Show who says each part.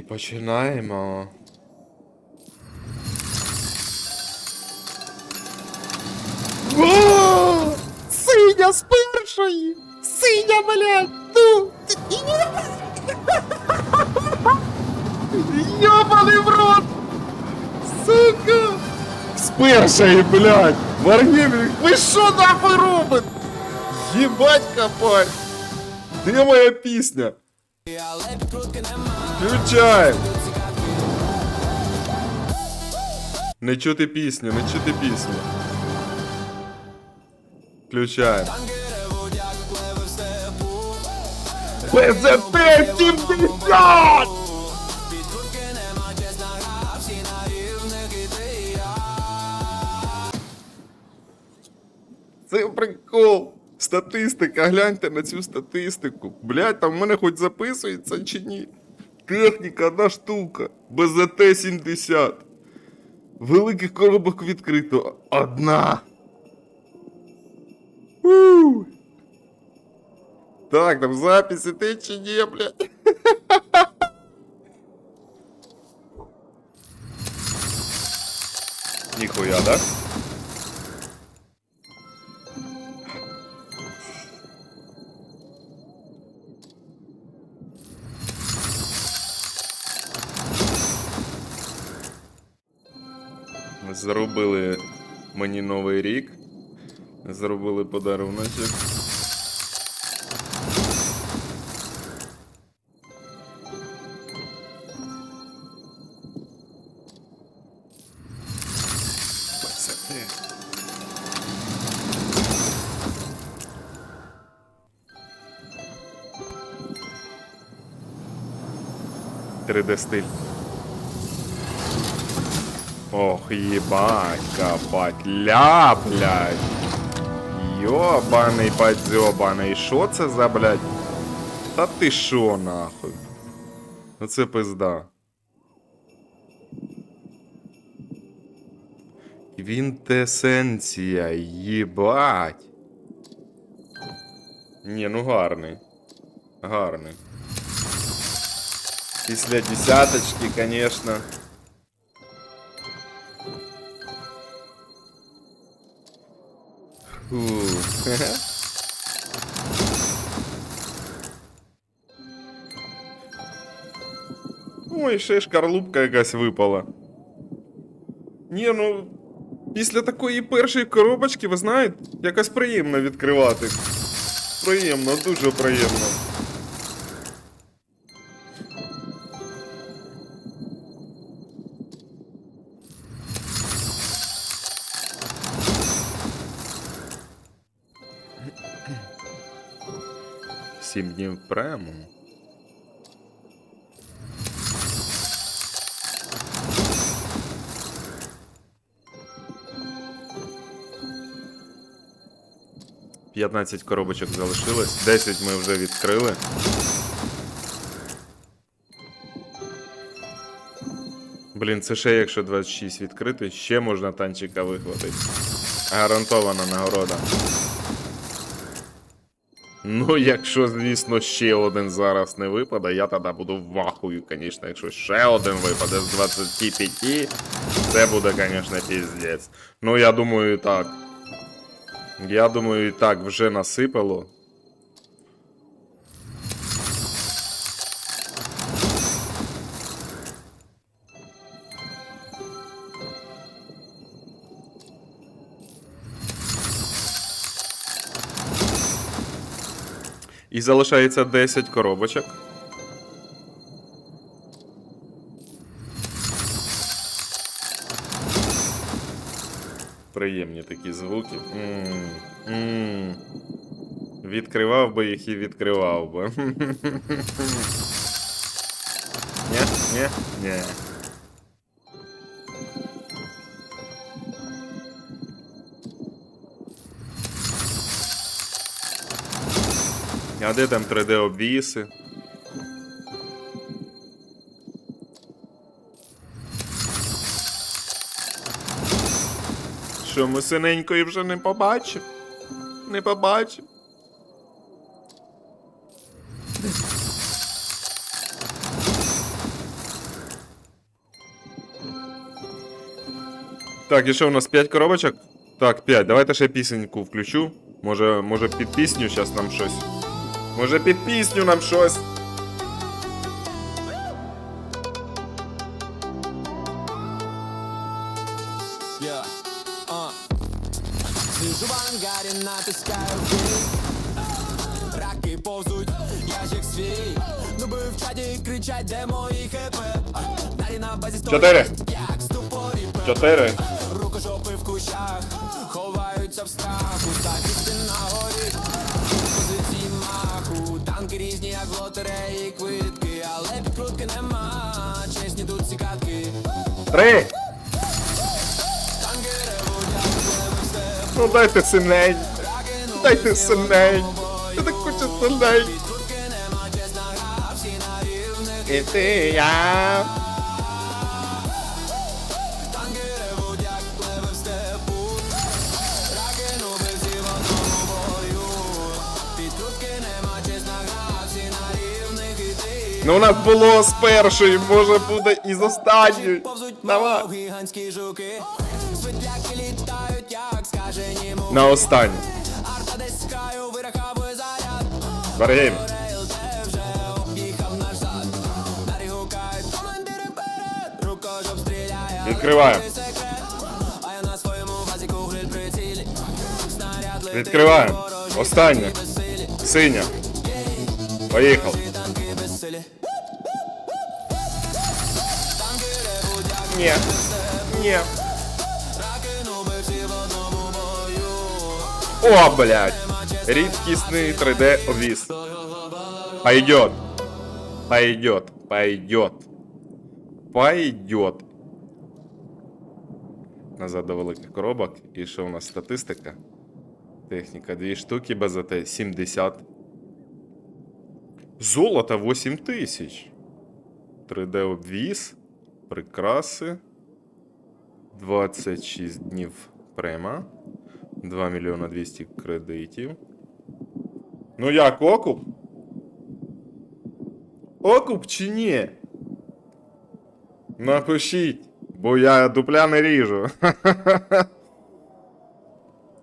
Speaker 1: І починаємо.
Speaker 2: О! Синя з першої! Синя, блядь! Ну! Йобаний в рот! Сука! З першої, блядь! Варгівник, ви що нахуй робите? Єбать копать! Де моя пісня? Включай!
Speaker 1: Не чути пісню, не чути пісню. Включаємо.
Speaker 2: ПЗТ 70!
Speaker 1: Це прикол. Статистика, гляньте на цю статистику. Блять, там в мене хоч записується чи ні. Техніка одна штука. БЗТ 70. Великих коробок відкрито. Одна. У. Так, там запис іде чи ні, блядь. Ніхуя, да? Зробили мені новий рік. Зробили подаруночок. Три d стиль. Ох, ебать, копать. Ля, блядь. Йобаний подзьобаний. Що це за, блядь? Та ти шо, нахуй? Ну це пизда. Квінтесенція, їбать. Ні, ну гарний. Гарний. Після десяточки, конечно. Ой, ще шкарлупка якась випала. Ні, ну. Після такої першої коробочки, ви знаєте, якось приємно відкривати. Приємно, дуже приємно. Сім днів прему. П'ятнадцять коробочок залишилось, 10 ми вже відкрили. Блін, це ще якщо 26 відкрити, ще можна танчика вихватити. Гарантована нагорода. Ну, якщо, звісно, ще один зараз не випаде, я тоді буду вахую, звісно. Якщо ще один випаде з 25, це буде, звісно, піздець. Ну, я думаю, і так. Я думаю, і так вже насипало. І залишається 10 коробочок. Приємні такі звуки. М, м. Відкривав би їх і відкривав би. Ні, ні, ні. А де там 3D-обвіси? Що ми синенької вже не побачив? Не побачимо. Так, і що у нас 5 коробочок? Так, 5. Давайте ще пісеньку включу. Може, може під пісню зараз нам щось. Може під пісню нам щось.
Speaker 3: Yeah. Uh. Сижу в ангарі, натискаю кей Раки повзуть, ящик свій Нуби в чаті кричать, де мої хп Далі на базі стоять,
Speaker 1: Чотири.
Speaker 3: як ступорі
Speaker 1: Чотири.
Speaker 3: Рукожопи в кущах Ховаються в страху Захисти на лотереї квитки Але підкрутки нема Чесні тут ці катки
Speaker 1: Три.
Speaker 3: Танки ревуть,
Speaker 1: Ну дайте синей! Дайте синей! Я так хочу
Speaker 3: рівних
Speaker 1: І ти я. Ну у нас було з першої, може буде і з останньої. Давай. На останню.
Speaker 3: Арта десь з краю вираховує заряд
Speaker 1: Ні. Ні.
Speaker 3: раки нуби всі в одному бою
Speaker 1: О, блядь. Рідкісний 3D обвіз. Пойдет. Пойдет. Пойдет. Пойдет. Назад до великих коробок. І що у нас статистика? Техніка. Дві штуки БЗТ 70. Золото 8 тисяч. 3D обвіз. Прикраси. 26 днів према. 2 мільйона 200 кредитів. Ну як, окуп? Окуп чи ні? Напишіть, бо я дупля не ріжу.